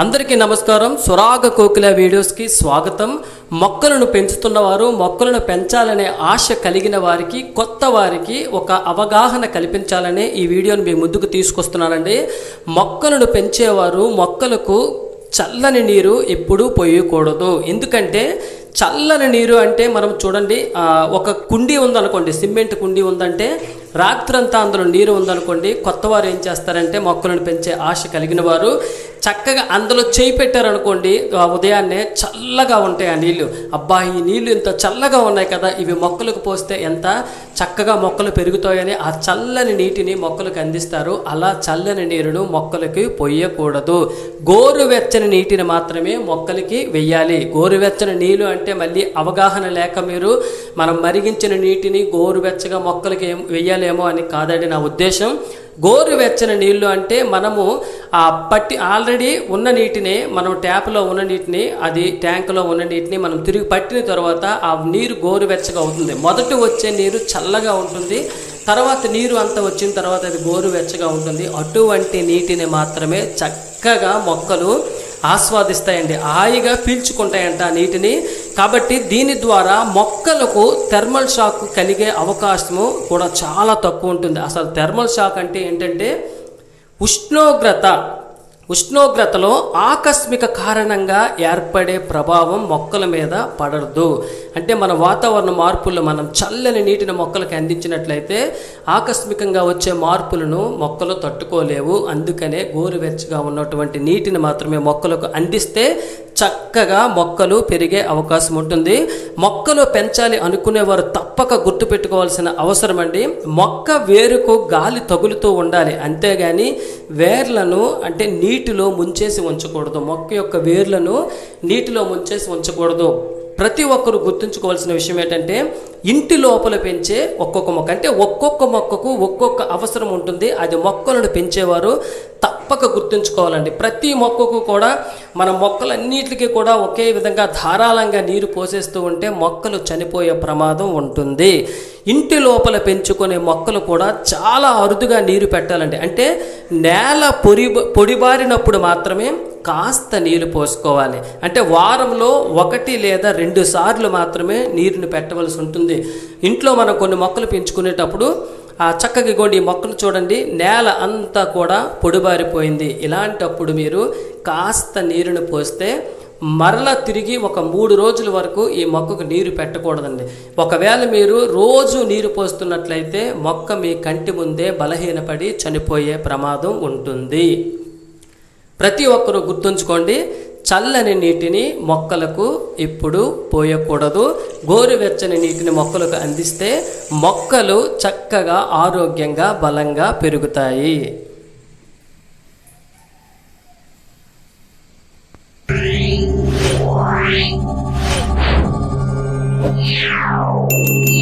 అందరికీ నమస్కారం. సురాగ కోకిల వీడియోస్కి స్వాగతం. మొక్కలను పెంచుతున్నవారు మొక్కలను పెంచాలనే ఆశ కలిగిన వారికి కొత్త వారికి ఒక అవగాహన కల్పించాలనే ఈ వీడియోని మీ ముందుకు తీసుకొస్తున్నానండి. మొక్కలను పెంచేవారు మొక్కలకు చల్లని నీరు ఎప్పుడూ పోయకూడదు. ఎందుకంటే చల్లని నీరు అంటే మనం చూడండి ఒక కుండీ ఉందనుకోండి సిమెంట్ కుండీ ఉందంటే రాత్రంతా అందులో నీరు ఉందనుకోండి కొత్త వారు ఏం చేస్తారంటే మొక్కలను పెంచే ఆశ కలిగిన వారు. చక్కగా అందులో చేయి పెట్టారనుకోండి ఉదయాన్నే చల్లగా ఉంటాయి ఆ నీళ్ళు. అబ్బా ఈ నీళ్ళు ఇంత చల్లగా ఉన్నాయి కదా ఇవి మొక్కలకు పోస్తే ఎంత చక్కగా మొక్కలు పెరుగుతాయని ఆ చల్లని నీటిని మొక్కలకు అందిస్తారు. అలా చల్లని నీరును మొక్కలకి పొయ్యకూడదు గోరువెచ్చని నీటిని మాత్రమే మొక్కలకి వెయ్యాలి గోరువెచ్చని నీళ్ళు అంటే మళ్ళీ అవగాహన లేక మీరు మనం మరిగించిన నీటిని గోరువెచ్చగా మొక్కలకి ఏం వెయ్యాలేమో అని కాదండి నా ఉద్దేశం. గోరువెచ్చని నీళ్ళు అంటే మనము ఆ పట్టి ఆల్రెడీ ఉన్న నీటిని మనం ట్యాప్లో ఉన్న నీటిని అది ట్యాంకులో ఉన్న నీటిని మనం తిరిగి పట్టిన తర్వాత ఆ నీరు గోరువెచ్చగా అవుతుంది. మొదట వచ్చే నీరు చల్లగా ఉంటుంది తర్వాత నీరు అంతా వచ్చిన తర్వాత అది గోరువెచ్చగా ఉంటుంది. అటువంటి నీటిని మాత్రమే చక్కగా మొక్కలు ఆస్వాదిస్తాయండి హాయిగా పీల్చుకుంటాయంట నీటిని. కాబట్టి దీని ద్వారా మొక్కలకు థెర్మల్ షాక్ కలిగే అవకాశము కూడా చాలా తక్కువ ఉంటుంది. అసలు థెర్మల్ షాక్ అంటే ఏంటంటే ఉష్ణోగ్రత ఉష్ణోగ్రతలో ఆకస్మిక కారణంగా ఏర్పడే ప్రభావం మొక్కల మీద పడదు. అంటే మన వాతావరణ మార్పులు మనం చల్లని నీటిని మొక్కలకు అందించినట్లయితే ఆకస్మికంగా వచ్చే మార్పులను మొక్కలు తట్టుకోలేవు. అందుకనే గోరువెచ్చగా ఉన్నటువంటి నీటిని మాత్రమే మొక్కలకు అందిస్తే చక్కగా మొక్కలు పెరిగే అవకాశం ఉంటుంది. మొక్కలు పెంచాలి అనుకునేవారు తప్పక గుర్తుపెట్టుకోవాల్సిన అవసరం అండి. మొక్క వేరుకు గాలి తగులుతూ ఉండాలి. అంతేగాని వేర్లను అంటే నీటిలో ముంచేసి ఉంచకూడదు. మొక్క యొక్క వేర్లను నీటిలో ముంచేసి ఉంచకూడదు. ప్రతి ఒక్కరు గుర్తుంచుకోవాల్సిన విషయం ఏంటంటే ఇంటి లోపల పెంచే ఒక్కొక్క మొక్క అంటే ఒక్కొక్క మొక్కకు ఒక్కొక్క అవసరం ఉంటుంది. అది మొక్కలను పెంచేవారు తప్పక గుర్తుంచుకోవాలండి. ప్రతి మొక్కకు కూడా మన మొక్కలన్నిటికీ కూడా ఒకే విధంగా ధారాళంగా నీరు పోసేస్తూ ఉంటే మొక్కలు చనిపోయే ప్రమాదం ఉంటుంది. ఇంటి లోపల పెంచుకునే మొక్కలు కూడా చాలా అరుదుగా నీరు పెట్టాలండి. అంటే నేల పొడి పొడిబారినప్పుడు మాత్రమే కాస్త నీళ్ళు పోసుకోవాలి. అంటే వారంలో ఒకటి లేదా రెండు సార్లు మాత్రమే నీరుని పెట్టవలసి ఉంటుంది. ఇంట్లో మనం కొన్ని మొక్కలు పెంచుకునేటప్పుడు ఆ చక్కగా కొండి మొక్కను చూడండి. నేల అంతా కూడా పొడిబారిపోయింది. ఇలాంటప్పుడు మీరు కాస్త నీరుని పోస్తే మరలా తిరిగి ఒక మూడు రోజుల వరకు ఈ మొక్కకు నీరు పెట్టకూడదండి. ఒకవేళ మీరు రోజు నీరు పోస్తున్నట్లయితే మొక్క మీ కంటి ముందే బలహీనపడి చనిపోయే ప్రమాదం ఉంటుంది. ప్రతి ఒక్కరూ గుర్తుంచుకోండి చల్లని నీటిని మొక్కలకు ఎప్పుడు పోయకూడదు గోరువెచ్చని నీటిని మొక్కలకు అందిస్తే మొక్కలు చక్కగా ఆరోగ్యంగా బలంగా పెరుగుతాయి Yeah.